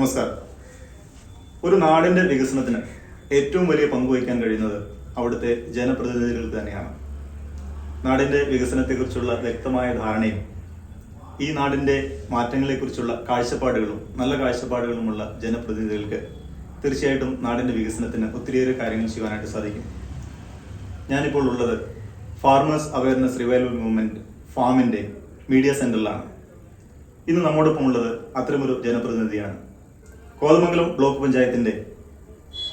നമസ്കാരം. ഒരു നാടിന്റെ വികസനത്തിന് ഏറ്റവും വലിയ പങ്ക് വഹിക്കാൻ കഴിയുന്നത് അവിടുത്തെ ജനപ്രതിനിധികൾക്ക് തന്നെയാണ്. നാടിന്റെ വികസനത്തെക്കുറിച്ചുള്ള വ്യക്തമായ ധാരണയും ഈ നാടിന്റെ മാറ്റങ്ങളെക്കുറിച്ചുള്ള കാഴ്ചപ്പാടുകളും നല്ല കാഴ്ചപ്പാടുകളുമുള്ള ജനപ്രതിനിധികൾക്ക് തീർച്ചയായിട്ടും നാടിന്റെ വികസനത്തിന് ഒത്തിരിയേറെ കാര്യങ്ങൾ ചെയ്യുവാനായിട്ട് സാധിക്കും. ഞാനിപ്പോൾ ഉള്ളത് ഫാർമേഴ്സ് അവയർനെസ് റിവൈവൽ മൂവ്മെന്റ് ഫാമിന്റെ മീഡിയ സെന്ററിലാണ് ഇന്ന് നമ്മോടൊപ്പം ഉള്ളത് അത്തരമൊരു ജനപ്രതിനിധിയാണ്. കോതമംഗലം ബ്ലോക്ക് പഞ്ചായത്തിന്റെ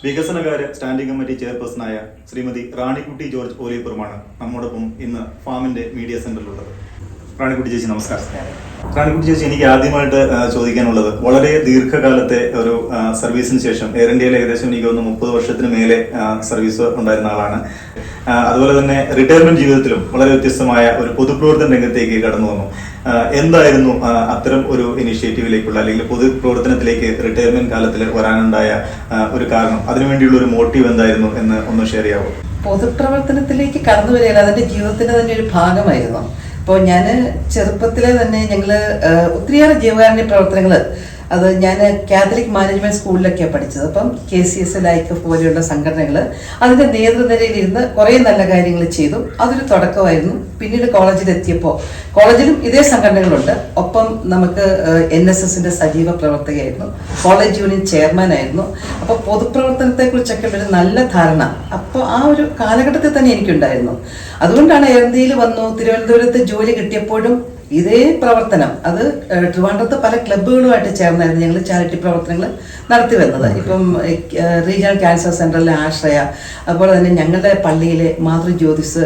വികസനകാര്യ സ്റ്റാൻഡിംഗ് കമ്മിറ്റി ചെയർപേഴ്സണായ ശ്രീമതി റാണിക്കുട്ടി ജോർജ് ഓലിയപ്പുറമാണ് നമ്മോടൊപ്പം ഇന്ന് ഫാമിന്റെ മീഡിയ സെന്ററിലുള്ളത്. റാണിക്കുട്ടി ചേച്ചി നമസ്കാരം. റാണിക്കുട്ടി ചേച്ചി എനിക്ക് ആദ്യമായിട്ട് ചോദിക്കാനുള്ളത് വളരെ ദീർഘകാലത്തെ ഒരു സർവീസിന് ശേഷം എയർ ഇന്ത്യയിൽ ഏകദേശം എനിക്ക് തോന്നുന്നു മുപ്പത് വർഷത്തിന് മേലെ സർവീസ് ഉണ്ടായിരുന്ന ആളാണ്. അതുപോലെ തന്നെ റിട്ടയർമെന്റ് ജീവിതത്തിലും വളരെ വ്യത്യസ്തമായ ഒരു പൊതുപ്രവർത്തന രംഗത്തേക്ക് കടന്നു വന്നു. എന്തായിരുന്നു അത്തരം ഒരു ഇനിഷ്യേറ്റീവിലേക്കുള്ള അല്ലെങ്കിൽ പൊതു പ്രവർത്തനത്തിലേക്ക് റിട്ടയർമെന്റ് കാലത്തിൽ വരാനുണ്ടായ ഒരു കാരണം? അതിനുവേണ്ടിയുള്ള ഒരു മോട്ടീവ് എന്തായിരുന്നു എന്ന് ഒന്ന് ഷെയർ ചെയ്യാവോ? പൊതുപ്രവർത്തനത്തിലേക്ക് കടന്നു വരികയാണ്. അതിന്റെ ജീവിതത്തിന്റെ തന്നെ ഒരു ഭാഗമായിരുന്നു. അപ്പോൾ ഞാൻ ചെറുപ്പത്തിലെ തന്നെ ഞങ്ങൾ ഒത്തിരിയേറെ ജീവകാരുണ്യ പ്രവർത്തനങ്ങൾ അത് ഞാൻ കാത്തലിക് മാനേജ്മെന്റ് സ്കൂളിലൊക്കെയാണ് പഠിച്ചത്. അപ്പം കെ സി എസ് ഐക്കഫ് പോലെയുള്ള സംഘടനകൾ അതിന്റെ നേതൃനിരയിലിരുന്ന് കുറേ നല്ല കാര്യങ്ങൾ ചെയ്തു. അതൊരു തുടക്കമായിരുന്നു. പിന്നീട് കോളേജിൽ എത്തിയപ്പോൾ കോളേജിലും ഇതേ സംഘടനകളുണ്ട്. ഒപ്പം നമുക്ക് എൻ എസ് എസിന്റെ സജീവ പ്രവർത്തകയായിരുന്നു. കോളേജ് യൂണിയൻ ചെയർമാൻ ആയിരുന്നു. അപ്പോൾ പൊതുപ്രവർത്തനത്തെക്കുറിച്ചൊക്കെ ഒരു നല്ല ധാരണ അപ്പോൾ ആ ഒരു കാലഘട്ടത്തിൽ തന്നെ എനിക്കുണ്ടായിരുന്നു. അതുകൊണ്ടാണ് എയർ വന്നു തിരുവനന്തപുരത്ത് ജോലി കിട്ടിയപ്പോഴും ഇതേ പ്രവർത്തനം അത് ട്രിവാൻഡ്രത്ത് പല ക്ലബ്ബുകളുമായിട്ട് ചേർന്നായിരുന്നു ഞങ്ങൾ ചാരിറ്റി പ്രവർത്തനങ്ങൾ നടത്തി വന്നത്. ഇപ്പം റീജിയണൽ ക്യാൻസർ സെന്ററിലെ ആശ്രയ അതുപോലെ തന്നെ ഞങ്ങളുടെ പള്ളിയിലെ മാതൃജ്യോതിസ്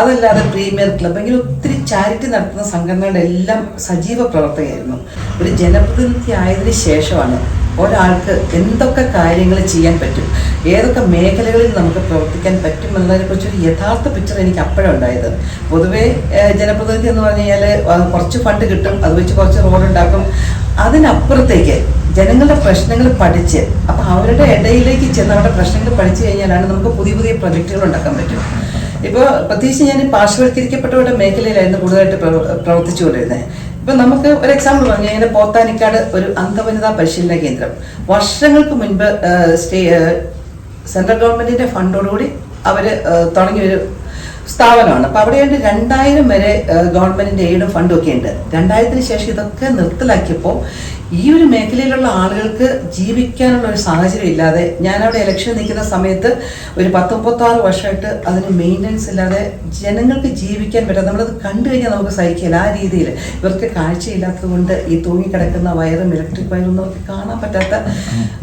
അതല്ലാതെ പ്രീമിയർ ക്ലബ്ബ് ഇങ്ങനെ ഒത്തിരി ചാരിറ്റി നടത്തുന്ന സംഘടനകളുടെ എല്ലാം സജീവ പ്രവർത്തകയായിരുന്നു. ഒരു ജനപ്രതിനിധി ആയതിനു ശേഷമാണ് ഒരാൾക്ക് എന്തൊക്കെ കാര്യങ്ങൾ ചെയ്യാൻ പറ്റും? ഏതൊക്കെ മേഖലകളിൽ നമുക്ക് പ്രവർത്തിക്കാൻ പറ്റും എന്നതിനെ കുറിച്ചൊരു യഥാർത്ഥ പിക്ചർ എനിക്ക് അപ്പോഴും ഉണ്ടായത്. പൊതുവേ ജനപ്രതിനിധി എന്ന് പറഞ്ഞു കഴിഞ്ഞാൽ കുറച്ച് ഫണ്ട് കിട്ടും അത് വെച്ച് കുറച്ച് റോഡ് ഉണ്ടാക്കും. അതിനപ്പുറത്തേക്ക് ജനങ്ങളുടെ പ്രശ്നങ്ങൾ പഠിച്ച് അപ്പൊ അവരുടെ ഇടയിലേക്ക് ചെന്ന് അവരുടെ പ്രശ്നങ്ങൾ പഠിച്ചു കഴിഞ്ഞാലാണ് നമുക്ക് പുതിയ പുതിയ പ്രൊജക്റ്റുകൾ ഉണ്ടാക്കാൻ പറ്റും. ഇപ്പോൾ പ്രത്യേകിച്ച് ഞാൻ പാർശ്വവൽക്കരിക്കപ്പെട്ടവരുടെ മേഖലയിലായിരുന്നു കൂടുതലായിട്ട് പ്രവ- പ്രവർത്തിച്ചുകൊണ്ടിരുന്നത്. ഇപ്പൊ നമുക്ക് ഒരു എക്സാമ്പിൾ പറഞ്ഞു കഴിഞ്ഞാൽ പോത്താനിക്കാട് ഒരു അംഗവനിതാ പരിശീലന കേന്ദ്രം. വർഷങ്ങൾക്ക് മുൻപ് സ്റ്റേ സെൻട്രൽ ഗവൺമെന്റിന്റെ ഫണ്ടോടുകൂടി അവർ തുടങ്ങിയൊരു സ്ഥാപനമാണ്. അപ്പൊ അവിടെയായിട്ട് രണ്ടായിരം വരെ ഗവൺമെന്റിന്റെ എയ്ഡും ഫണ്ടും ഒക്കെ ഉണ്ട്. രണ്ടായിരത്തിന് ശേഷം ഇതൊക്കെ നിർത്തലാക്കിയപ്പോൾ ഈ ഒരു മേഖലയിലുള്ള ആളുകൾക്ക് ജീവിക്കാനുള്ള ഒരു സാഹചര്യം ഇല്ലാതെ ഞാൻ അവിടെ ഇലക്ഷൻ നിൽക്കുന്ന സമയത്ത് ഒരു പത്തൊമ്പത്താറ് വർഷമായിട്ട് അതിന് മെയിന്റനൻസ് ഇല്ലാതെ ജനങ്ങൾക്ക് ജീവിക്കാൻ പറ്റാതെ നമ്മളത് കണ്ടു കഴിഞ്ഞാൽ നമുക്ക് സഹിക്കില്ല ആ രീതിയിൽ ഇവർക്ക് കാഴ്ചയില്ലാത്തത് കൊണ്ട് ഈ തൂങ്ങിക്കിടക്കുന്ന വയറും ഇലക്ട്രിക് വയറും അവർക്ക് കാണാൻ പറ്റാത്ത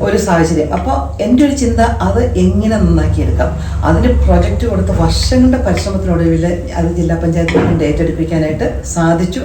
ഒരു സാഹചര്യം. അപ്പോൾ എന്റെ ഒരു ചിന്ത അത് എങ്ങനെ നന്നാക്കിയെടുക്കാം? അതിന് പ്രൊജക്റ്റ് കൊടുത്ത് വർഷങ്ങളുടെ പരിശ്രമത്തിനൊടുവിൽ അത് ജില്ലാ പഞ്ചായത്തിൽ ഗവൺമെന്റ് ഏറ്റെടുപ്പിക്കാനായിട്ട് സാധിച്ചു.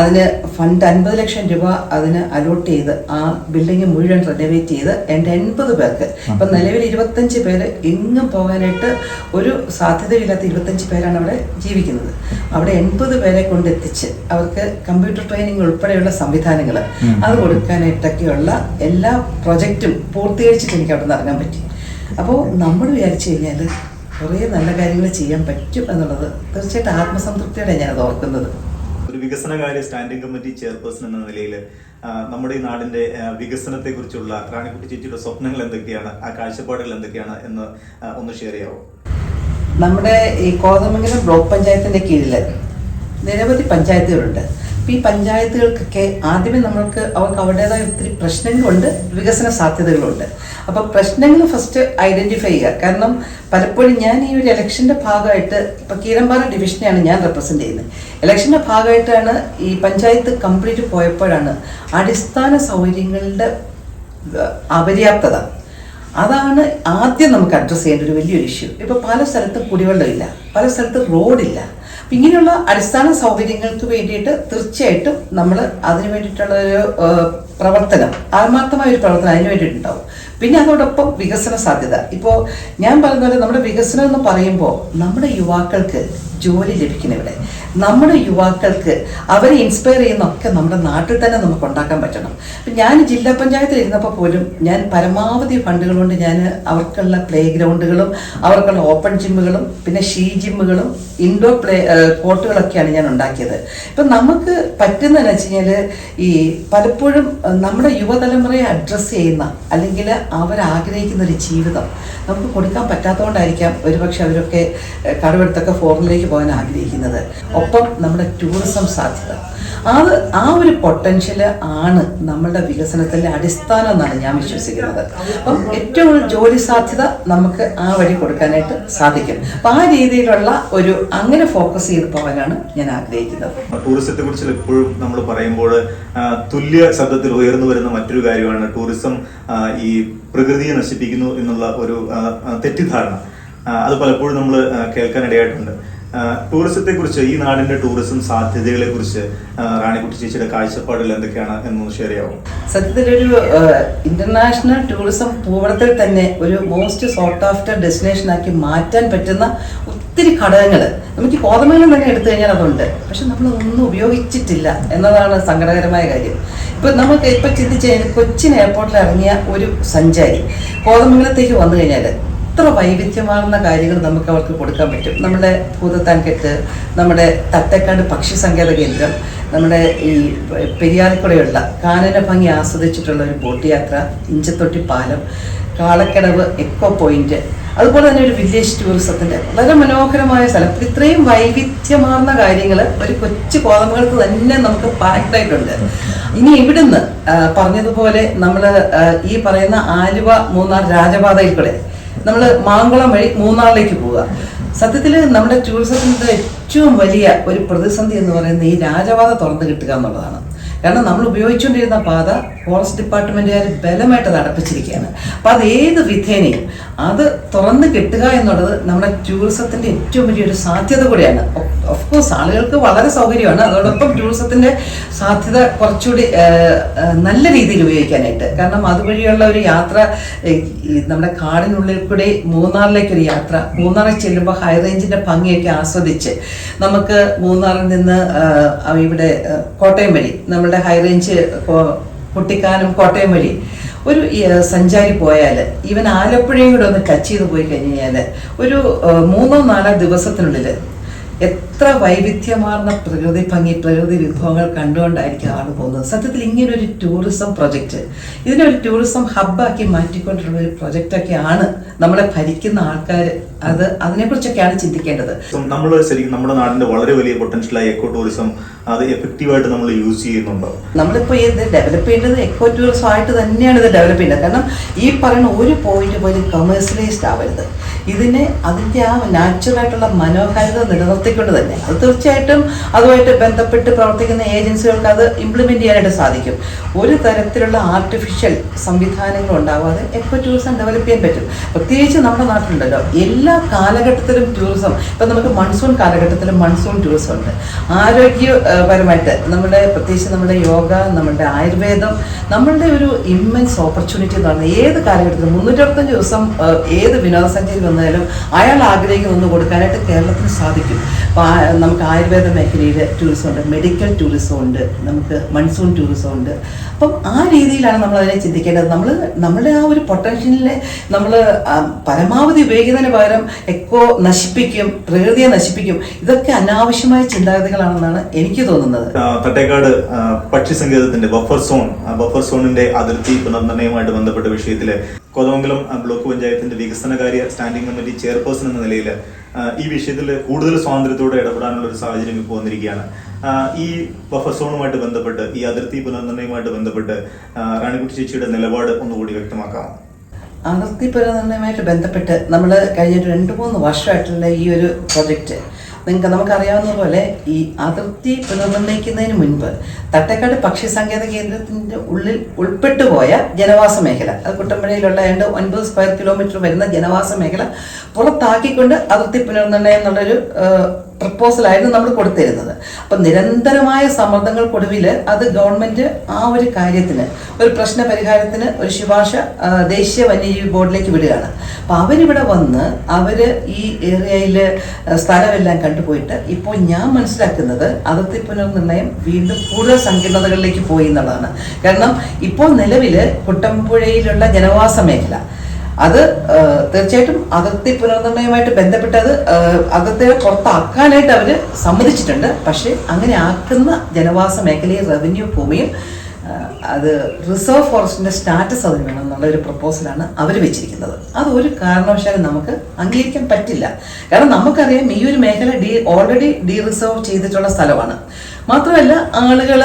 അതിന് ഫണ്ട് അൻപത് ലക്ഷം രൂപ അതിന് അലോട്ട് ചെയ്ത് ആ ബിൽഡിംഗ് മുഴുവൻ റെനോവേറ്റ് ചെയ്ത് എന്റെ എൺപത് പേർക്ക്. ഇപ്പം നിലവിൽ ഇരുപത്തഞ്ച് പേര് എങ്ങും പോകാനായിട്ട് ഒരു സാധ്യതയില്ലാത്ത ഇരുപത്തഞ്ച് പേരാണ് അവിടെ ജീവിക്കുന്നത്. അവിടെ എൺപത് പേരെ കൊണ്ടെത്തിച്ച് അവർക്ക് കമ്പ്യൂട്ടർ ട്രെയിനിങ് ഉൾപ്പെടെയുള്ള സംവിധാനങ്ങൾ അത് കൊടുക്കാനായിട്ടൊക്കെയുള്ള എല്ലാ പ്രൊജക്റ്റും പൂർത്തീകരിച്ചിട്ട് എനിക്ക് അവിടെ നിന്ന് ഇറങ്ങാൻ പറ്റി. അപ്പോൾ നമ്മൾ വിചാരിച്ചു കഴിഞ്ഞാൽ കുറേ നല്ല കാര്യങ്ങൾ ചെയ്യാൻ പറ്റും എന്നുള്ളത് തീർച്ചയായിട്ടും ആത്മസംതൃപ്തിയോടെ ഞാനത് ഓർക്കുന്നത്. ഒരു വികസനകാര്യ സ്റ്റാൻഡിംഗ് കമ്മിറ്റി ചെയർപേഴ്സൺ എന്ന നിലയിൽ നമ്മുടെ ഈ നാടിന്റെ വികസനത്തെ വികസനത്തെക്കുറിച്ചുള്ള റാണിക്കുട്ടി ചേച്ചിയുടെ സ്വപ്നങ്ങൾ എന്തൊക്കെയാണ് ആ കാഴ്ചപ്പാടുകൾ എന്തൊക്കെയാണ് എന്ന് ഒന്ന് ഷെയർ ചെയ്യാവോ? നമ്മുടെ ഈ കോതമംഗലം ബ്ലോക്ക് പഞ്ചായത്തിന്റെ കീഴിൽ നിരവധി പഞ്ചായത്തുകളുണ്ട്. അപ്പൊ ഈ പഞ്ചായത്തുകൾക്കൊക്കെ ആദ്യമേ നമ്മൾക്ക് അവർക്ക് അവരുടേതായ ഒത്തിരി പ്രശ്നങ്ങളുണ്ട് വികസന സാധ്യതകളുണ്ട്. അപ്പോൾ പ്രശ്നങ്ങൾ ഫസ്റ്റ് ഐഡന്റിഫൈ ചെയ്യുക. കാരണം പലപ്പോഴും ഞാൻ ഈ ഒരു ഇലക്ഷന്റെ ഭാഗമായിട്ട് ഇപ്പൊ കീരമ്പാറ ഡിവിഷനെയാണ് ഞാൻ റെപ്രസെന്റ് ചെയ്യുന്നത്. ഇലക്ഷന്റെ ഭാഗമായിട്ടാണ് ഈ പഞ്ചായത്ത് കംപ്ലീറ്റ് പോയപ്പോഴാണ് അടിസ്ഥാന സൗകര്യങ്ങളുടെ അപര്യാപ്തത. അതാണ് ആദ്യം നമുക്ക് അഡ്രസ്സ് ചെയ്യേണ്ട ഒരു വലിയൊരു ഇഷ്യൂ ഇപ്പൊ പല സ്ഥലത്തും കുടിവെള്ളമില്ല. പല സ്ഥലത്തും റോഡില്ല ഇങ്ങനെയുള്ള അടിസ്ഥാന സൗകര്യങ്ങൾക്ക് വേണ്ടിയിട്ട് തീർച്ചയായിട്ടും നമ്മൾ അതിന് വേണ്ടിയിട്ടുള്ള ഒരു പ്രവർത്തനം ആത്മാർത്ഥമായ ഒരു പ്രവർത്തനം അതിന് വേണ്ടിയിട്ടുണ്ടാവും. പിന്നെ അതോടൊപ്പം വികസന സാധ്യത. ഇപ്പോൾ ഞാൻ പറഞ്ഞ പോലെ നമ്മുടെ വികസനം എന്ന് പറയുമ്പോൾ നമ്മുടെ യുവാക്കൾക്ക് ജോലി ലഭിക്കണം ഇവിടെ നമ്മുടെ യുവാക്കൾക്ക് അവരെ ഇൻസ്പയർ ചെയ്യുന്ന ഒക്കെ നമ്മുടെ നാട്ടിൽ തന്നെ നമുക്ക് ഉണ്ടാക്കാൻ പറ്റണം. ഞാൻ ജില്ലാ പഞ്ചായത്തിൽ ഇരുന്നപ്പോൾ പോലും ഞാൻ പരമാവധി ഫണ്ടുകൾ കൊണ്ട് ഞാൻ അവർക്കുള്ള പ്ലേ ഗ്രൗണ്ടുകളും അവർക്കുള്ള ഓപ്പൺ ജിമ്മുകളും പിന്നെ ഷീ ജിമ്മുകളും ഇൻഡോർ പ്ലേ കോർട്ടുകളൊക്കെയാണ് ഞാൻ ഉണ്ടാക്കിയത്. ഇപ്പം നമുക്ക് പറ്റുന്നതെന്ന് വെച്ച് കഴിഞ്ഞാൽ ഈ പലപ്പോഴും നമ്മുടെ യുവതലമുറയെ അഡ്രസ്സ് ചെയ്യുന്ന അല്ലെങ്കിൽ അവരാഗ്രഹിക്കുന്ന ഒരു ജീവിതം നമുക്ക് കൊടുക്കാൻ പറ്റാത്തതുകൊണ്ടായിരിക്കാം ഒരുപക്ഷെ അവരൊക്കെ കടവെടുത്തൊക്കെ ഫോറിനിലേക്ക് പോകാൻ ആഗ്രഹിക്കുന്നത്. ഒപ്പം നമ്മുടെ ടൂറിസം സാധ്യത. അത് ആ ഒരു പൊട്ടൻഷ്യൽ ആണ് നമ്മളുടെ വികസനത്തിന്റെ അടിസ്ഥാനം എന്നാണ് ഞാൻ വിശ്വസിക്കുന്നത്. അപ്പം ഏറ്റവും കൂടുതൽ ജോലി സാധ്യത നമുക്ക് ആ വഴി കൊടുക്കാനായിട്ട് സാധിക്കും. അപ്പം ആ രീതിയിലുള്ള ഒരു അങ്ങനെ ഫോക്കസ് ചെയ്ത് പോകാനാണ് ഞാൻ ആഗ്രഹിക്കുന്നത്. ടൂറിസത്തെ കുറിച്ച് എപ്പോഴും നമ്മൾ പറയുമ്പോൾ തുല്യ ശബ്ദത്തിൽ ഉയർന്നു വരുന്ന മറ്റൊരു കാര്യമാണ് ടൂറിസം ഈ പ്രകൃതിയെ നശിപ്പിക്കുന്നു എന്നുള്ള ഒരു തെറ്റിദ്ധാരണ. അത് പലപ്പോഴും നമ്മൾ കേൾക്കാനിടയായിട്ടുണ്ട്. ടൂറിസത്തെ കുറിച്ച് ഈ നാടിന്റെ ടൂറിസം സാധ്യതകളെ കുറിച്ച് റാണിക്കുട്ടി ചേച്ചിയുടെ കാഴ്ചപ്പാടിൽ എന്തൊക്കെയാണ് എന്നൊന്ന് ഷെയർ ചെയ്യാവും? സത്യത്തിൽ ഒരു ഇന്റർനാഷണൽ ടൂറിസം പൂവണത്തിൽ തന്നെ ഒരു മോസ്റ്റ് സോർട്ട് ആഫ്റ്റർ ഡെസ്റ്റിനേഷൻ ആക്കി മാറ്റാൻ പറ്റുന്ന ഒത്തിരി ഘടകങ്ങൾ. നമുക്ക് കോതമംഗലം തന്നെ എടുത്തു കഴിഞ്ഞാൽ അതുണ്ട്. പക്ഷെ നമ്മൾ ഒന്നും ഉപയോഗിച്ചിട്ടില്ല എന്നതാണ് സങ്കടകരമായ കാര്യം. ഇപ്പൊ നമുക്ക് ഇപ്പൊ ചിന്തിച്ച് കഴിഞ്ഞാൽ കൊച്ചിൻ എയർപോർട്ടിൽ ഇറങ്ങിയ ഒരു സഞ്ചാരി കോതമംഗലത്തേക്ക് വന്നു കഴിഞ്ഞാൽ എത്ര വൈവിധ്യമാർന്ന കാര്യങ്ങൾ നമുക്ക് അവർക്ക് കൊടുക്കാൻ പറ്റും. നമ്മുടെ ഭൂതത്താൻകെട്ട് നമ്മുടെ തട്ടക്കാട് പക്ഷി സങ്കേത കേന്ദ്രം നമ്മുടെ ഈ പെരിയാറിക്കൂടെയുള്ള കാനന ഭംഗി ആസ്വദിച്ചിട്ടുള്ള ഒരു ബോട്ട് യാത്ര ഇഞ്ചത്തൊട്ടി പാലം കാളക്കടവ് എക്കോ പോയിന്റ് അതുപോലെ തന്നെ ഒരു വില്ലേജ് ടൂറിസത്തിന്റെ വളരെ മനോഹരമായ സ്ഥലം. ഇത്രയും വൈവിധ്യമാർന്ന കാര്യങ്ങൾ ഒരു കൊച്ചു കോതമകൾക്ക് തന്നെ നമുക്ക് പാക്ഡായിട്ടുണ്ട് ഇനി ഇവിടുന്ന് പറഞ്ഞതുപോലെ നമ്മൾ ഈ പറയുന്ന ആലുവ മൂന്നാർ രാജപാതയിൽ കൂടെ നമ്മൾ മാങ്കുളം വഴി മൂന്നാറിലേക്ക് പോവുക. സത്യത്തിൽ നമ്മുടെ ടൂറിസത്തിന്റെ ഏറ്റവും വലിയ ഒരു പ്രതിസന്ധി എന്ന് പറയുന്നത് ഈ രാജപാത തുറന്നു കിട്ടുക എന്നുള്ളതാണ്. കാരണം നമ്മൾ ഉപയോഗിച്ചുകൊണ്ടിരുന്ന പാത ഫോറസ്റ്റ് ഡിപ്പാർട്ട്മെന്റുകാർ ബലമായിട്ട് അത് അടപ്പിച്ചിരിക്കുകയാണ് അപ്പോൾ അത് ഏത് വിധേനയും അത് തുറന്ന് കിട്ടുക എന്നുള്ളത് നമ്മുടെ ടൂറിസത്തിന്റെ ഏറ്റവും വലിയൊരു സാധ്യത കൂടിയാണ്. ഓഫ് കോഴ്സ് ആളുകൾക്ക് വളരെ സൗകര്യമാണ്. അതോടൊപ്പം ടൂറിസത്തിന്റെ സാധ്യത കുറച്ചുകൂടി നല്ല രീതിയിൽ ഉപയോഗിക്കാനായിട്ട്. കാരണം അതുവഴിയുള്ള ഒരു യാത്ര നമ്മുടെ കാടിനുള്ളിൽ കൂടി മൂന്നാറിലേക്കൊരു യാത്ര മൂന്നാറിൽ ചെല്ലുമ്പോൾ ഹൈ റേഞ്ചിന്റെ ഭംഗിയൊക്കെ ആസ്വദിച്ച് നമുക്ക് മൂന്നാറിൽ നിന്ന് ഇവിടെ കോട്ടയം വഴി നമ്മുടെ ഹൈ റേഞ്ച് കുട്ടിക്കാനം കോട്ടയം വഴി ഒരു സഞ്ചാരി പോയാൽ ഇവൻ ആലപ്പുഴയും കൂടെ ഒന്ന് ടച്ച് ചെയ്ത് പോയി കഴിഞ്ഞ് കഴിഞ്ഞാൽ ഒരു മൂന്നോ നാലോ ദിവസത്തിനുള്ളിൽ എത്ര വൈവിധ്യമാർന്ന പ്രകൃതി ഭംഗി പ്രകൃതി വിഭവങ്ങൾ കണ്ടുകൊണ്ടായിരിക്കും ആൾ പോകുന്നത്. സത്യത്തിൽ ഇങ്ങനെ ഒരു ടൂറിസം പ്രൊജക്റ്റ് ഇതിനൊരു ടൂറിസം ഹബ്ബാക്കി മാറ്റിക്കൊണ്ടിരുന്ന ഒരു പ്രൊജക്റ്റൊക്കെയാണ് നമ്മളെ ഭരിക്കുന്ന ആൾക്കാർ അത് അതിനെക്കുറിച്ചൊക്കെയാണ് ചിന്തിക്കേണ്ടത്. നമ്മൾ ശരിക്കും നമ്മുടെ നാടിന്റെ വളരെ വലിയ പൊട്ടൻഷ്യലായ എക്കോ ടൂറിസം അത് എഫക്റ്റീവായിട്ട് നമ്മൾ യൂസ് ചെയ്യുന്നുണ്ടോ? നമ്മളിപ്പോൾ ഇത് ഡെവലപ്പ് ചെയ്യേണ്ടത് എക്കോ ടൂറിസം ആയിട്ട് തന്നെയാണ് ഇത് ഡെവലപ്പ് ചെയ്യുന്നത്. കാരണം ഈ പറയുന്ന ഒരു പോയിന്റ് പോലും കമേഴ്സ്യലൈസ്ഡ് ആവരുത്. ഇതിനെ അതിന്റെ ആ നാച്ചുറൽ ആയിട്ടുള്ള മനോഹാരിത നിലനിർത്തിക്കൊണ്ട് തന്നെ അത് തീർച്ചയായിട്ടും അതുമായിട്ട് ബന്ധപ്പെട്ട് പ്രവർത്തിക്കുന്ന ഏജൻസികൾക്ക് അത് ഇംപ്ലിമെന്റ് ചെയ്യാനായിട്ട് സാധിക്കും. ഒരു തരത്തിലുള്ള ആർട്ടിഫിഷ്യൽ സംവിധാനങ്ങൾ ഉണ്ടാവാതെ എക്കോ ടൂറിസം ഡെവലപ്പ് ചെയ്യാൻ പറ്റും. പ്രത്യേകിച്ച് നമ്മുടെ നാട്ടിലുണ്ടല്ലോ എല്ലാ കാലഘട്ടത്തിലും ടൂറിസം ഇപ്പം നമുക്ക് മൺസൂൺ കാലഘട്ടത്തിലും മൺസൂൺ ടൂറിസം ഉണ്ട്. ആരോഗ്യപരമായിട്ട് നമ്മുടെ പ്രത്യേകിച്ച് നമ്മുടെ യോഗ നമ്മുടെ ആയുർവേദം നമ്മളുടെ ഒരു ഇമ്മൻസ് ഓപ്പർച്യൂണിറ്റി എന്ന് പറഞ്ഞാൽ ഏത് കാലഘട്ടത്തിലും മുന്നൂറ്ററുപത്തഞ്ച് ദിവസം ഏത് വിനോദസഞ്ചാരി വന്നാലും അയാൾ ആഗ്രഹിക്കുന്ന ഒന്ന് കൊടുക്കാനായിട്ട് കേരളത്തിന് സാധിക്കും. നമുക്ക് ആയുർവേദ മേഖലയിൽ ടൂറിസം ഉണ്ട് മെഡിക്കൽ ടൂറിസം ഉണ്ട് നമുക്ക് മൺസൂൺ ടൂറിസം ഉണ്ട്. അപ്പം ആ രീതിയിലാണ് നമ്മൾ അതിനെ ചിന്തിക്കേണ്ടത്. നമ്മൾ നമ്മുടെ ആ ഒരു പൊട്ടൻഷ്യലിനെ നമ്മൾ പരമാവധി ഉപയോഗിക്കുന്നതിന് പകരം എക്കോ നശിപ്പിക്കും പ്രകൃതിയെ നശിപ്പിക്കും. ഇതൊക്കെ അനാവശ്യമായ ചിന്താഗതികളാണെന്നാണ് എനിക്ക് തോന്നുന്നത്. തട്ടേക്കാട് പക്ഷി സങ്കേതത്തിന്റെ ബഫർ സോൺ ബഫർ സോണിന്റെ അതിർത്തി പുനർനിർണയവുമായിട്ട് ബന്ധപ്പെട്ട വിഷയത്തിൽ കോതമംഗലം ബ്ലോക്ക് പഞ്ചായത്തിന്റെ വികസനകാര്യ സ്റ്റാൻഡിംഗ് കമ്മിറ്റി ചെയർപേഴ്സൺ എന്ന നിലയിൽ ഈ വിഷയത്തിൽ കൂടുതൽ സ്വാതന്ത്ര്യത്തോടെ ഇടപെടാനുള്ള ഒരു സാഹചര്യം ഇപ്പോൾ വന്നിരിക്കുകയാണ്. ഈ ബഫർ സോണുമായിട്ട് ബന്ധപ്പെട്ട് ഈ അതിർത്തി പുനർനിർണയവുമായിട്ട് ബന്ധപ്പെട്ട് റാണിക്കുട്ടി ചേച്ചിയുടെ നിലപാട് ഒന്നുകൂടി വ്യക്തമാക്കാം. അതിർത്തി പുനർനിർണയവുമായിട്ട് ബന്ധപ്പെട്ട് നമ്മൾ കഴിഞ്ഞ രണ്ട് മൂന്ന് വർഷമായിട്ടുള്ള ഈ ഒരു പ്രൊജക്റ്റ് നിങ്ങൾക്ക് നമുക്കറിയാവുന്ന പോലെ ഈ അതിർത്തി പുനർനിർണയിക്കുന്നതിന് മുൻപ് തട്ടക്കാട് പക്ഷി സങ്കേത കേന്ദ്രത്തിന്റെ ഉള്ളിൽ ഉൾപ്പെട്ടു പോയ ജനവാസ മേഖല. അത് കുട്ടമ്പഴയിലുള്ള ഏണ്ട് ഒൻപത് സ്ക്വയർ കിലോമീറ്റർ വരുന്ന ജനവാസ മേഖല പുറത്താക്കിക്കൊണ്ട് അതിർത്തി പുനർനിർണയം എന്നുള്ളൊരു പ്രപ്പോസലായിരുന്നു നമ്മൾ കൊടുത്തിരുന്നത്. അപ്പം നിരന്തരമായ സമ്മർദ്ദങ്ങൾക്കൊടുവിൽ അത് ഗവൺമെന്റ് ആ ഒരു കാര്യത്തിന് ഒരു പ്രശ്ന പരിഹാരത്തിന് ഒരു ശുപാർശ ദേശീയ വന്യജീവി ബോർഡിലേക്ക് വിടുകയാണ്. അപ്പം അവരിവിടെ വന്ന് അവർ ഈ ഏരിയയിൽ സ്ഥലമെല്ലാം കണ്ടുപോയിട്ട് ഇപ്പോൾ ഞാൻ മനസ്സിലാക്കുന്നത് അതിർത്തി പുനർനിർണയം വീണ്ടും കൂടുതൽ സങ്കീർണതകളിലേക്ക് പോയി എന്നുള്ളതാണ്. കാരണം ഇപ്പോൾ നിലവിൽ കുട്ടമ്പുഴയിലുള്ള ജനവാസ മേഖല അത് തീർച്ചയായിട്ടും അതിർത്തി പുനർനിർണയവുമായിട്ട് ബന്ധപ്പെട്ട് അത് അതിർത്തിയെ പുറത്താക്കാനായിട്ട് അവർ സമ്മതിച്ചിട്ടുണ്ട്. പക്ഷേ അങ്ങനെ ആക്കുന്ന ജനവാസ മേഖലയും റവന്യൂ ഭൂമിയും അത് റിസർവ് ഫോറസ്റ്റിന്റെ സ്റ്റാറ്റസ് അതിന് വേണം എന്നുള്ള ഒരു പ്രപ്പോസലാണ് അവർ വെച്ചിരിക്കുന്നത്. അത് ഒരു കാരണവശാലും നമുക്ക് അംഗീകരിക്കാൻ പറ്റില്ല. കാരണം നമുക്കറിയാം ഈ ഒരു മേഖല ഡി ഓൾറെഡി ഡി റിസർവ് ചെയ്തിട്ടുള്ള സ്ഥലമാണ്. മാത്രമല്ല ആളുകൾ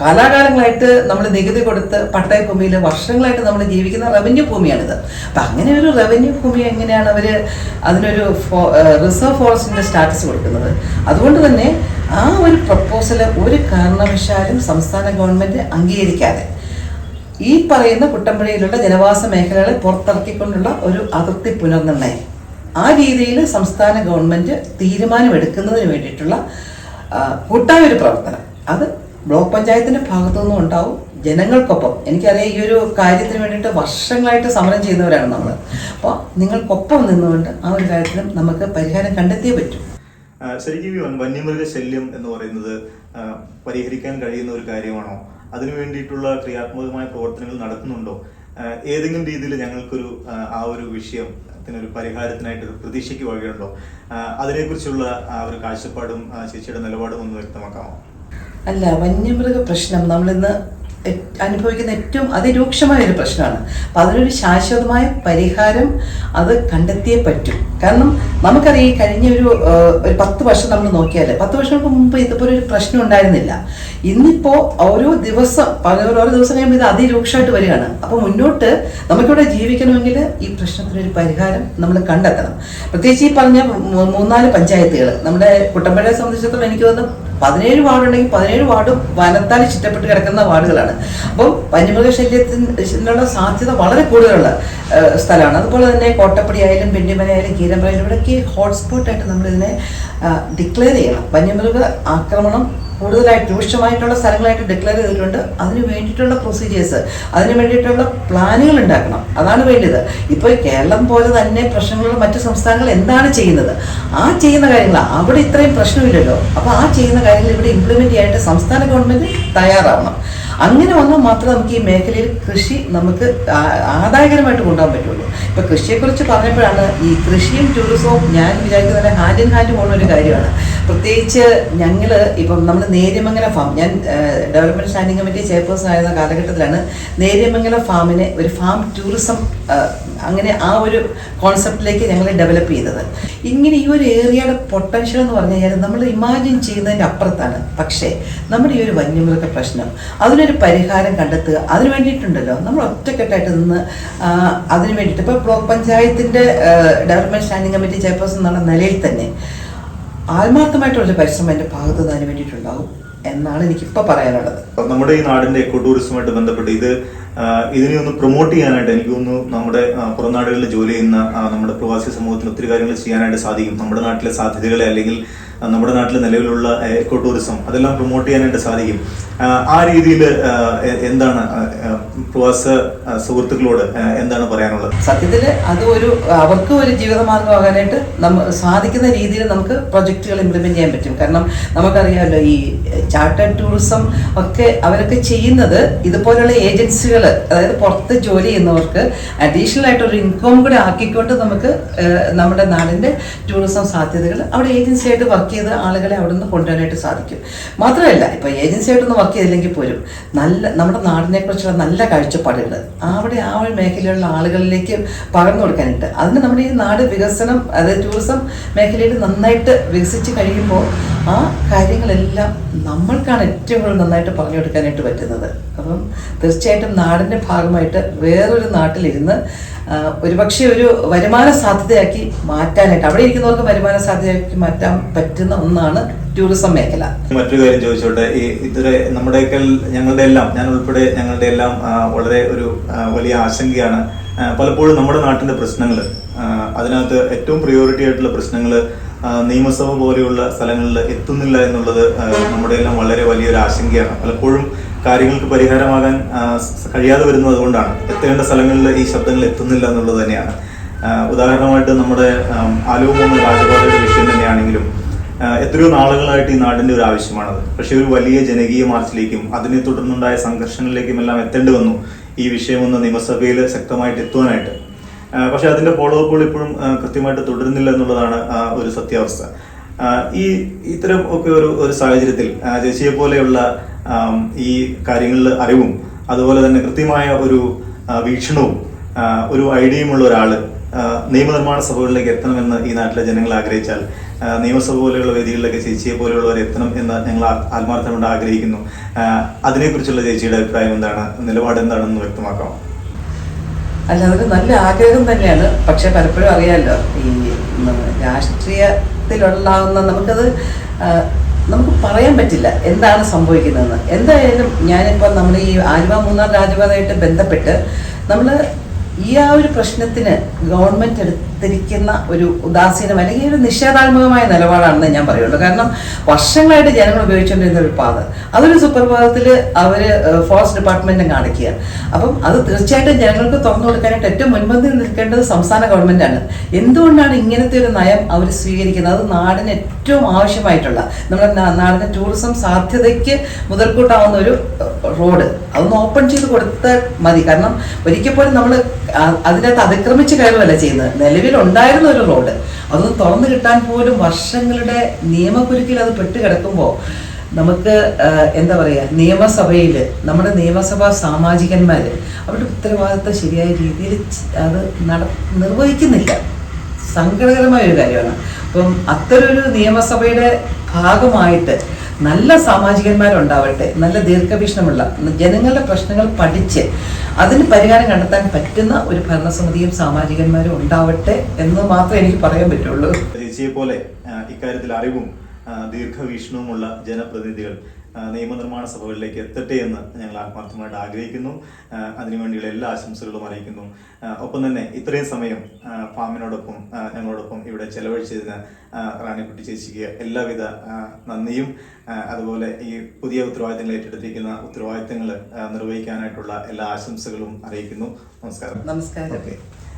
കാലാകാലങ്ങളായിട്ട് നമ്മൾ നികുതി കൊടുത്ത് പട്ടയ ഭൂമിയിൽ വർഷങ്ങളായിട്ട് നമ്മൾ ജീവിക്കുന്ന റവന്യൂ ഭൂമിയാണിത്. അപ്പം അങ്ങനെ ഒരു റവന്യൂ ഭൂമി എങ്ങനെയാണ് അവർ അതിനൊരു റിസർവ് ഫോറസ്റ്റിന്റെ സ്റ്റാറ്റസ് കൊടുക്കുന്നത്? അതുകൊണ്ട് തന്നെ ആ ഒരു പ്രപ്പോസൽ ഒരു കാരണവശാലും സംസ്ഥാന ഗവൺമെന്റ് അംഗീകരിക്കാതെ ഈ പറയുന്ന കുട്ടമ്പുഴയിലുള്ള ജനവാസ മേഖലകളെ പുറത്തിറക്കിക്കൊണ്ടുള്ള ഒരു അതിർത്തി പുനർനിർണയം. ആ രീതിയിൽ സംസ്ഥാന ഗവൺമെന്റ് തീരുമാനമെടുക്കുന്നതിന് വേണ്ടിയിട്ടുള്ള കൂട്ടായ ഒരു പ്രവർത്തനം. അത് ബ്ലോക്ക് പഞ്ചായത്തിന്റെ ഭാഗത്തു നിന്നും ഉണ്ടാവും. ജനങ്ങൾക്കൊപ്പം. എനിക്കറിയാം ഈ ഒരു കാര്യത്തിന് വേണ്ടിയിട്ട് വർഷങ്ങളായിട്ട് സമരം ചെയ്യുന്നവരാണ് നമ്മൾ അപ്പോൾ നിങ്ങൾക്കൊപ്പം നിന്നുകൊണ്ട് ആ ഒരു കാര്യത്തിലും നമുക്ക് പരിഹാരം കണ്ടെത്തിയേ പറ്റും. ശരിക്കും വന്യമൃഗ ശല്യം എന്ന് പറയുന്നത് പരിഹരിക്കാൻ കഴിയുന്ന ഒരു കാര്യമാണോ? അതിനു വേണ്ടിയിട്ടുള്ള ക്രിയാത്മകമായ പ്രവർത്തനങ്ങൾ നടക്കുന്നുണ്ടോ? ഏതെങ്കിലും രീതിയിൽ ഞങ്ങൾക്കൊരു ആ, ഒരു വിഷയത്തിനൊരു പരിഹാരത്തിനായിട്ട് ഒരു പ്രതീക്ഷയ്ക്ക് വഴിയുണ്ടോ? ആ, അതിനെക്കുറിച്ചുള്ള ആ ഒരു കാഴ്ചപ്പാടും ചേച്ചിയുടെ നിലപാടും ഒന്ന് വ്യക്തമാക്കാമോ? അല്ല വന്യമൃഗ പ്രശ്നം നമ്മളിന്ന് അനുഭവിക്കുന്ന ഏറ്റവും അതിരൂക്ഷമായ ഒരു പ്രശ്നമാണ്. അപ്പം അതിനൊരു ശാശ്വതമായ പരിഹാരം അത് കണ്ടെത്തിയേ പറ്റും. കാരണം നമുക്കറിയാം ഈ കഴിഞ്ഞ ഒരു ഒരു പത്ത് വർഷം നമ്മൾ നോക്കിയാൽ പത്ത് വർഷങ്ങൾക്ക് മുമ്പ് ഇതുപോലെ ഒരു പ്രശ്നം ഉണ്ടായിരുന്നില്ല. ഇന്നിപ്പോൾ ഓരോ ദിവസം ഓരോ ദിവസം കഴിയുമ്പോൾ ഇത് അതിരൂക്ഷമായിട്ട് വരികയാണ്. അപ്പോൾ മുന്നോട്ട് നമുക്കിവിടെ ജീവിക്കണമെങ്കിൽ ഈ പ്രശ്നത്തിനൊരു പരിഹാരം നമ്മൾ കണ്ടെത്തണം. പ്രത്യേകിച്ച് ഈ പറഞ്ഞ മൂന്നാൽ പഞ്ചായത്തുകൾ നമ്മുടെ കുട്ടമ്പഴയെ സംബന്ധിച്ചിടത്തോളം എനിക്ക് തോന്നുന്നു പതിനേഴ് വാർഡുണ്ടെങ്കിൽ പതിനേഴ് വാർഡും വനത്താൽ ചുറ്റപ്പെട്ട് കിടക്കുന്ന വാർഡുകളാണ്. അപ്പം വന്യമൃഗശല്യത്തിനുള്ള സാധ്യത വളരെ കൂടുതലുള്ള സ്ഥലമാണ്. അതുപോലെ തന്നെ കോട്ടപ്പടി ആയാലും പെണ്ണിമല ആയാലും കീരമ്പലയിലും ഇവിടെയൊക്കെ ഹോട്ട്സ്പോട്ടായിട്ട് നമ്മളിതിനെ ഡിക്ലെയർ ചെയ്യണം. വന്യമൃഗ ആക്രമണം കൂടുതലായിട്ട് രൂക്ഷമായിട്ടുള്ള സ്ഥലങ്ങളായിട്ട് ഡിക്ലെയർ ചെയ്തിട്ടുണ്ട്. അതിന് വേണ്ടിയിട്ടുള്ള പ്രൊസീജിയേഴ്സ് അതിന് വേണ്ടിയിട്ടുള്ള പ്ലാനുകൾ ഉണ്ടാക്കണം. അതാണ് വേണ്ടത്. ഇപ്പോൾ കേരളം പോലെ തന്നെ പ്രശ്നങ്ങളുള്ള മറ്റ് സംസ്ഥാനങ്ങൾ എന്താണ് ചെയ്യുന്നത്? ആ ചെയ്യുന്ന കാര്യങ്ങൾ അവിടെ ഇത്രയും പ്രശ്നമില്ലല്ലോ. അപ്പോൾ ആ ചെയ്യുന്ന കാര്യങ്ങൾ ഇവിടെ ഇംപ്ലിമെന്റ് ചെയ്യാനായിട്ട് സംസ്ഥാന ഗവൺമെന്റ് തയ്യാറാവണം. അങ്ങനെ വന്നാൽ മാത്രമേ നമുക്ക് ഈ മേഖലയിൽ കൃഷി നമുക്ക് ആദായകരമായിട്ട് കൊണ്ടുപോകാൻ പറ്റുള്ളൂ. ഇപ്പൊ കൃഷിയെക്കുറിച്ച് പറഞ്ഞപ്പോഴാണ് ഈ കൃഷിയും ടൂറിസവും ഞാൻ വിചാരിക്കുന്നത് ഹാൻഡ് ഇൻ ഹാൻഡ് പോകുന്ന ഒരു കാര്യമാണ്. പ്രത്യേകിച്ച് ഞങ്ങൾ ഇപ്പം നമ്മൾ നേര്യമംഗല ഫാം ഞാൻ ഡെവലപ്മെന്റ് സ്റ്റാൻഡിംഗ് കമ്മിറ്റി ചെയർപേഴ്സൺ ആയിരുന്ന കാലഘട്ടത്തിലാണ് നേര്യമംഗല ഫാമിനെ ഒരു ഫാം ടൂറിസം അങ്ങനെ ആ ഒരു കോൺസെപ്റ്റിലേക്ക് ഞങ്ങൾ ഡെവലപ്പ് ചെയ്തത്. ഇങ്ങനെ ഈ ഒരു ഏരിയയുടെ പൊട്ടൻഷ്യൽ എന്ന് പറഞ്ഞു കഴിഞ്ഞാൽ നമ്മൾ ഇമാജിൻ ചെയ്യുന്നതിന്റെ അപ്പുറത്താണ്. പക്ഷേ നമ്മുടെ ഈ ഒരു വന്യമൃഗ പ്രശ്നം അതിനൊരു പരിഹാരം കണ്ടെത്തുക അതിന് വേണ്ടിയിട്ടുണ്ടല്ലോ. നമ്മൾ ഒറ്റക്കെട്ടായിട്ട് നിന്ന് അതിന് വേണ്ടിയിട്ട്. ഇപ്പോൾ ബ്ലോക്ക് പഞ്ചായത്തിന്റെ ഡെവലപ്മെന്റ് സ്റ്റാൻഡിംഗ് കമ്മിറ്റി ചെയർപേഴ്സൺ എന്നുള്ള നിലയിൽ തന്നെ ആത്മാർത്ഥമായിട്ടുള്ളൊരു പരിശ്രമം എന്റെ ഭാഗത്ത് നിന്ന് അതിന് വേണ്ടിയിട്ടുണ്ടാവും എന്നാണ് എനിക്കിപ്പോൾ പറയാനുള്ളത്. നമ്മുടെ ഈ നാടിന്റെ എക്കോ ടൂറിസവുമായിട്ട് ബന്ധപ്പെട്ട് ഇത് ഇതിനെ ഒന്ന് പ്രൊമോട്ട് ചെയ്യാനായിട്ട് എനിക്ക് തോന്നുന്നു നമ്മുടെ പുറംനാടുകളിൽ പുറം നാടുകളിൽ ജോലി ചെയ്യുന്ന നമ്മുടെ പ്രവാസി സമൂഹത്തിന് ഒത്തിരി കാര്യങ്ങൾ ചെയ്യാനായിട്ട് സാധിക്കും. നമ്മുടെ നാട്ടിലെ സാധ്യതകളെ അല്ലെങ്കിൽ നമ്മുടെ നാട്ടിൽ നിലവിലുള്ള എക്കോ ടൂറിസം അതെല്ലാം പ്രൊമോട്ട് ചെയ്യാനായിട്ട് സാധിക്കും. ആ, രീതിയിൽ എന്താണ് പ്രവാസ സുഹൃത്തുക്കളോട് എന്താണ് പറയാനുള്ളത്? സത്യത്തിൽ അത് ഒരു അവർക്ക് ഒരു ജീവിതമാർഗമാകാനായിട്ട് നമ്മ സാധിക്കുന്ന രീതിയിൽ നമുക്ക് പ്രൊജക്റ്റുകൾ ഇംപ്ലിമെന്റ് ചെയ്യാൻ പറ്റും. കാരണം നമുക്കറിയാമല്ലോ ഈ ചാർട്ടേഡ് ടൂറിസം ഒക്കെ അവരൊക്കെ ചെയ്യുന്നത് ഇതുപോലുള്ള ഏജൻസികൾ അതായത് പുറത്ത് ജോലി ചെയ്യുന്നവർക്ക് അഡീഷണൽ ആയിട്ട് ഒരു ഇൻകം കൂടെ ആക്കിക്കൊണ്ട് നമുക്ക് നമ്മുടെ നാടിന്റെ ടൂറിസം സാധ്യതകൾ അവിടെ ഏജൻസി ആയിട്ട് വർക്ക് ചെയ്ത് ആളുകളെ അവിടെ നിന്ന് കൊണ്ടുവരാനായിട്ട് സാധിക്കും. മാത്രമല്ല ഇപ്പൊ ഏജൻസി ആയിട്ടൊന്നും വർക്ക് ചെയ്തില്ലെങ്കിൽ പോലും നല്ല നമ്മുടെ നാടിനെ കുറിച്ചുള്ള നല്ല കാഴ്ചപ്പാടുകൾ അവിടെ ആ ഒരു മേഖലയിലുള്ള ആളുകളിലേക്ക് പകർന്നു കൊടുക്കാനുണ്ട്. അതിന് നമ്മുടെ ഈ നാട് വികസനം അതായത് ടൂറിസം മേഖലയിൽ നന്നായിട്ട് വികസിച്ച് കഴിയുമ്പോൾ ആ കാര്യങ്ങളെല്ലാം നമ്മൾക്കാണ് ഏറ്റവും കൂടുതൽ നന്നായിട്ട് പറഞ്ഞു കൊടുക്കാനായിട്ട് പറ്റുന്നത്. അപ്പം തീർച്ചയായിട്ടും നാടിന്റെ ഭാഗമായിട്ട് വേറൊരു നാട്ടിലിരുന്ന് ഒരുപക്ഷെ ഒരു വരുമാന സാധ്യതയാക്കി മാറ്റാനായിട്ട് അവിടെ ഇരിക്കുന്നവർക്ക് വരുമാന സാധ്യതയാക്കി മാറ്റാൻ പറ്റുന്ന ഒന്നാണ് ടൂറിസം മേഖല. മറ്റൊരു കാര്യം ചോദിച്ചോട്ടെ ഈ ഇതുവരെ നമ്മുടെയൊക്കെ ഞങ്ങളുടെ എല്ലാം ഞാൻ ഉൾപ്പെടെ ഞങ്ങളുടെ എല്ലാം വളരെ ഒരു വലിയ ആശങ്കയാണ്. പലപ്പോഴും നമ്മുടെ നാട്ടിന്റെ പ്രശ്നങ്ങൾ അതിനകത്ത് ഏറ്റവും പ്രിയോറിറ്റി ആയിട്ടുള്ള പ്രശ്നങ്ങൾ നിയമസഭ പോലെയുള്ള സ്ഥലങ്ങളിൽ എത്തുന്നില്ല എന്നുള്ളത് നമ്മുടെ എല്ലാം വളരെ വലിയൊരു ആശങ്കയാണ്. പലപ്പോഴും കാര്യങ്ങൾക്ക് പരിഹാരമാകാൻ കഴിയാതെ വരുന്നത് അതുകൊണ്ടാണ് എത്തേണ്ട സ്ഥലങ്ങളിൽ ഈ ശബ്ദങ്ങൾ എത്തുന്നില്ല എന്നുള്ളത് തന്നെയാണ്. ഉദാഹരണമായിട്ട് നമ്മുടെ ആലുവ രാജപാതയുടെ വിഷയം തന്നെയാണെങ്കിലും എത്രയോ നാളുകളായിട്ട് ഈ നാടിന്റെ ഒരു ആവശ്യമാണത്. പക്ഷേ ഒരു വലിയ ജനകീയ മാർച്ചിലേക്കും അതിനെ തുടർന്നുണ്ടായ സംഘർഷങ്ങളിലേക്കും എല്ലാം എത്തേണ്ടി വന്നു. ഈ വിഷയമൊന്ന് നിയമസഭയിൽ ശക്തമായിട്ട് എത്തുവാനായിട്ട്. പക്ഷെ അതിന്റെ ഫോളോ അപ്പുകൾ ഇപ്പോഴും കൃത്യമായിട്ട് തുടരുന്നില്ല എന്നുള്ളതാണ് ഒരു സത്യാവസ്ഥ. ഈ ഇത്തരം ഒക്കെ ഒരു ഒരു സാഹചര്യത്തിൽ ജെസിയെ പോലെയുള്ള ഈ കാര്യങ്ങളിൽ അറിവും അതുപോലെ തന്നെ കൃത്യമായ ഒരു വീക്ഷണവും ഒരു ഐഡിയയുമുള്ള ഒരാൾ നിയമനിർമ്മാണ സഭകളിലേക്ക് എത്തണമെന്ന് ഈ നാട്ടിലെ ജനങ്ങൾ ആഗ്രഹിച്ചാൽ നിയമസഭ പോലെയുള്ള വേദികളിലേക്ക് ചേച്ചിയെ പോലെയുള്ളവർ എത്തണം എന്ന് ഞങ്ങൾ ആത്മാർത്ഥം കൊണ്ട് ആഗ്രഹിക്കുന്നു. അതിനെക്കുറിച്ചുള്ള ചേച്ചിയുടെ അഭിപ്രായം എന്താണ്? നിലപാട് എന്താണെന്ന് വ്യക്തമാക്കാം അല്ല അതൊരു നല്ല ആഗ്രഹം തന്നെയാണ്. പക്ഷെ പലപ്പോഴും അറിയാമല്ലോ ഈ രാഷ്ട്രീയത്തിലുള്ളാവുന്ന നമുക്കത് നമുക്ക് പറയാൻ പറ്റില്ല എന്താണ് സംഭവിക്കുന്നതെന്ന്. എന്തായാലും ഞാനിപ്പോൾ നമ്മൾ ഈ ആലുവ മൂന്നാർ രാജപാതയായിട്ട് ബന്ധപ്പെട്ട് നമ്മൾ ഈ ആ ഒരു പ്രശ്നത്തിന് ഗവൺമെന്റ് എടുത്തിരിക്കുന്ന ഒരു ഉദാസീനം അല്ലെങ്കിൽ ഒരു നിഷേധാത്മകമായ നിലപാടാണെന്ന് ഞാൻ പറയുള്ളൂ. കാരണം വർഷങ്ങളായിട്ട് ജനങ്ങൾ ഉപയോഗിച്ചുകൊണ്ടിരുന്ന ഒരു പാത. അതൊരു സുപ്രഭാതത്തിൽ അവർ ഫോറസ്റ്റ് ഡിപ്പാർട്ട്മെന്റിനെ കാണിക്കുക അപ്പം അത് തീർച്ചയായിട്ടും ജനങ്ങൾക്ക് തുറന്നു കൊടുക്കാനായിട്ട് ഏറ്റവും മുൻപന്തിയിൽ നിൽക്കേണ്ടത് സംസ്ഥാന ഗവൺമെന്റാണ്. എന്തുകൊണ്ടാണ് ഇങ്ങനത്തെ ഒരു നയം അവർ സ്വീകരിക്കുന്നത്? അത് നാടിന് ഏറ്റവും ആവശ്യമായിട്ടുള്ള നമ്മുടെ നാടിന്റെ ടൂറിസം സാധ്യതയ്ക്ക് മുതൽക്കൂട്ടാവുന്ന ഒരു റോഡ്. അതൊന്ന് ഓപ്പൺ ചെയ്ത് കൊടുത്താൽ മതി. കാരണം ഒരിക്കൽ പോലും നമ്മൾ അതിനകത്ത് അതിക്രമിച്ച് കയറുകയല്ല ചെയ്യുന്നത്. നിലവിലുണ്ടായിരുന്ന ഒരു റോഡ്. അതൊന്ന് തുറന്നു കിട്ടാൻ പോലും വർഷങ്ങളുടെ നിയമക്കുരുക്കിൽ അത് പെട്ട് കിടക്കുമ്പോൾ നമുക്ക് എന്താ പറയുക നിയമസഭയിൽ നമ്മുടെ നിയമസഭാ സാമാജികന്മാർ അവരുടെ ഉത്തരവാദിത്തം ശരിയായ രീതിയിൽ അത് നട നിർവഹിക്കുന്നില്ല. സങ്കടകരമായ ഒരു കാര്യമാണ്. അപ്പം അത്തരൊരു നിയമസഭയുടെ ഭാഗമായിട്ട് നല്ല സാമാജികന്മാരുണ്ടാവട്ടെ നല്ല ദീർഘവീക്ഷണമുള്ള ജനങ്ങളുടെ പ്രശ്നങ്ങൾ പഠിച്ച് അതിന് പരിഹാരം കണ്ടെത്താൻ പറ്റുന്ന ഒരു ഭരണസമിതിയും സാമാജികന്മാരും ഉണ്ടാവട്ടെ എന്ന് മാത്രമേ എനിക്ക് പറയാൻ പറ്റുള്ളൂ. പോലെ ഇക്കാര്യത്തിൽ അറിവും ദീർഘവീക്ഷണവുമുള്ള ജനപ്രതിനിധികൾ നിയമനിർമ്മാണ സഭകളിലേക്ക് എത്തട്ടെ എന്ന് ഞങ്ങൾ ആത്മാർത്ഥമായിട്ട് ആഗ്രഹിക്കുന്നു. അതിനുവേണ്ടിയുള്ള എല്ലാ ആശംസകളും അറിയിക്കുന്നു. ഒപ്പം തന്നെ ഇത്രയും സമയം ഫാമിനോടൊപ്പം ഞങ്ങളോടൊപ്പം ഇവിടെ ചെലവഴിച്ചതിന് റാണിക്കുട്ടി ചേച്ചിക്ക് എല്ലാവിധ നന്ദിയും. അതുപോലെ ഈ പുതിയ ഉത്തരവാദിത്തങ്ങൾ ഏറ്റെടുത്തിരിക്കുന്ന ഉത്തരവാദിത്തങ്ങൾ നിർവഹിക്കാനായിട്ടുള്ള എല്ലാ ആശംസകളും അറിയിക്കുന്നു. നമസ്കാരം. നമസ്കാരം. ഓക്കെ.